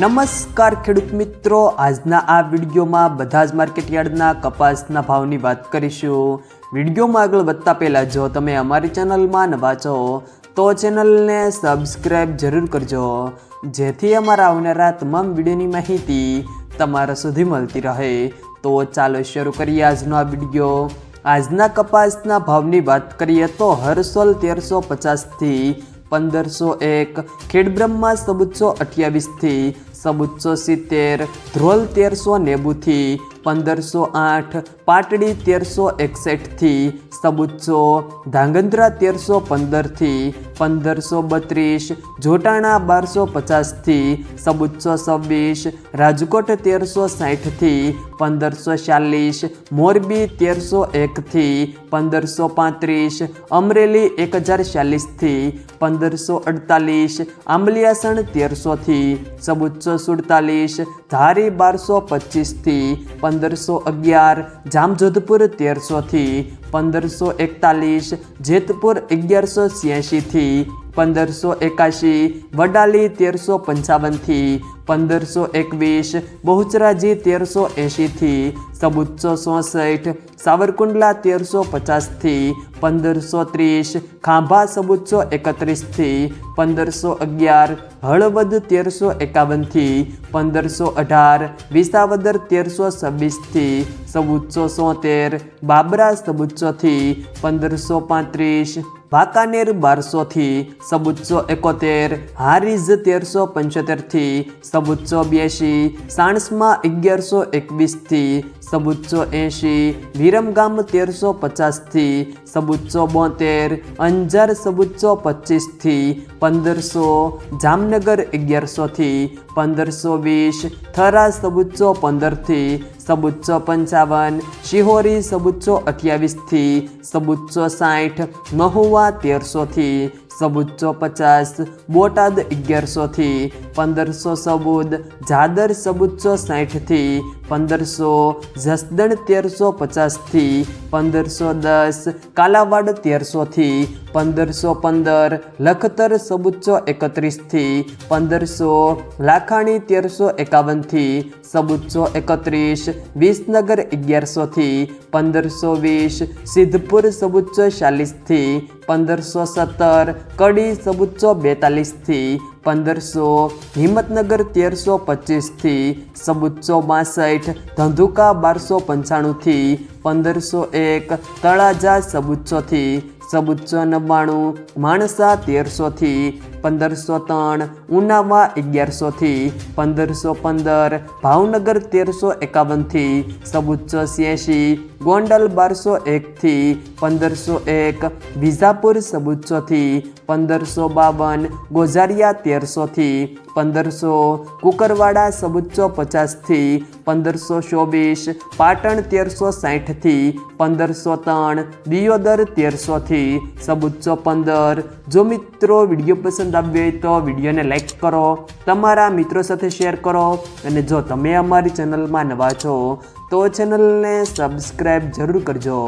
નમસ્કાર ખેડૂત મિત્રો. આજના આ વિડીયોમાં બધા જ માર્કેટ યાર્ડના કપાસના ભાવની વાત કરીશું. વિડીયોમાં આગળ વધતા પહેલાં જો તમે અમારી ચેનલમાં નવા છો, તો ચેનલને સબસ્ક્રાઈબ જરૂર કરજો. જેથી અમારા આવનારા તમામ વિડીયોની માહિતી તમારા સુધી મળતી રહે. તો ચાલો શરૂ કરીએ આજનો આ વીડિયો. આજના કપાસના ભાવની વાત કરીએ તો હરસોલ તેરસો પચાસથી પંદરસો એક, ખેડબ્રહ્મા સબુચ્ચો અઠ્યાવીસથી સબુચ્ચો સિત્તેર ધ્રોલ તેરસો નેવુંથી પંદરસો આઠ, પાટડી તેરસો એકસઠથી સબુચ્ચો ધાંગધ્રા તેરસો પંદરથી, પંદરસો બત્રીસ, જોટાણા બારસો પચાસથી સબુચ્ચો છવ્વીસ, રાજકોટ તેરસો સાઠથી, પંદરસો ચાલીસ, મોરબી તેરસો એકથી, પંદરસો પાંત્રીસ, અમરેલી એક હજાર ચાલીસથી, પંદરસો અડતાલીસ, આંબલિયાસણ તેરસોથી સબુચ્ચો સુડતાલીસ, ધારી બારસો પચીસથી પંદરસો અગિયાર જામજોધપુર તેરસોથી પંદરસો એકતાલીસ જેતપુર અગિયારસો છ્યાસીથી પંદરસો એકાશી, વડાલી તેરસો પંચાવનથી, પંદરસો એકવીસ, બહુચરાજી તેરસો એંશીથી સબુચ્ચો ચોસઠ સાવરકુંડલા તેરસો પચાસથી, પંદરસો ત્રીસ, ખાંભા સબુચ્ચો એકત્રીસથી, પંદરસો અગિયાર, હળવદ તેરસો એકાવનથી, પંદરસો અઢાર, વિસાવદર તેરસો છવ્વીસથી સબુચ્ચો સોતેર, બાબરા સબુચ્ચોથી પંદરસો પાંત્રીસ વાંકાનેર બારસોથી સબુચ્ચો એકોતેર હારીઝ તેરસો પંચોતેરથી સબુચ્ચો બ્યાસી સાણસમાં અગિયારસો એકવીસથી સબુચ્ચો એંશી, વિરમગામ તેરસો પચાસથી સબુચ્ચો બોતેર, અંજાર સબુચ્ચો પચીસથી પંદરસો, જામનગર અગિયારસોથી પંદરસો વીસ થરા સબુચ્ચો પંદરથી સબુચ્ચો પંચાવન શિહોરી સબુચ્ચો અઠ્યાવીસથી સબુચ્ચો સાઠ મહુવા તેરસોથી સબુચ્ચો પચાસ, બોટાદ અગિયારસોથી, પંદરસો સબુદ, જાદર સબુચ્ચો સાઠથી, પંદરસો, જસદણ તેરસો પચાસથી, પંદરસો દસ, કાલાવાડ તેરસોથી, પંદરસો પંદર, લખતર સબુચ્ચો એકત્રીસથી, પંદરસો, લાખાણી તેરસો એકાવનથી સબુચ્ચો એકત્રીસ, વિસનગર અગિયારસોથી, પંદરસો વીસ, સિદ્ધપુર સબુચ્ચો ચાલીસથી પંદરસો સત્તર, કડી સબુચ્ચો બેતાલીસથી પંદરસો, હિંમતનગર તેરસો પચીસથી સબુચ્ચો બાસઠ, ધંધુકા બારસો પંચાણુંથી પંદરસો એક, તળાજા સબુચ્ચોથી સબુચ્ચો નવ્વાણું, માણસા તેરસોથી પંદરસો ત્રણ, ઉનાવા અગિયારસોથી પંદરસો પંદર, ભાવનગર તેરસો એકાવનથી સબુચ્ચો છ્યાસી ગોંડલ બારસો એકથી પંદરસો એક, વિજાપુર સબુચ્ચોથી પંદરસો બાવન, ગોઝારિયા તેરસોથી પંદરસો, કુકરવાડા સબુચ્ચો પચાસથી પંદરસો ચોવીસ, પાટણ તેરસો સાઠથી પંદરસો ત્રણ, દિયોદર તેરસોથી સબુચ્ચો પંદર. જો મિત્રો વીડિયો પસંદ આવ્યો હોય તો વિડીયોને લાઈક કરો, તમારા મિત્રો સાથે શેર કરો અને જો તમે અમારી ચેનલમાં નવા છો, તો ચેનલને સબસ્ક્રાઈબ જરૂર કરજો.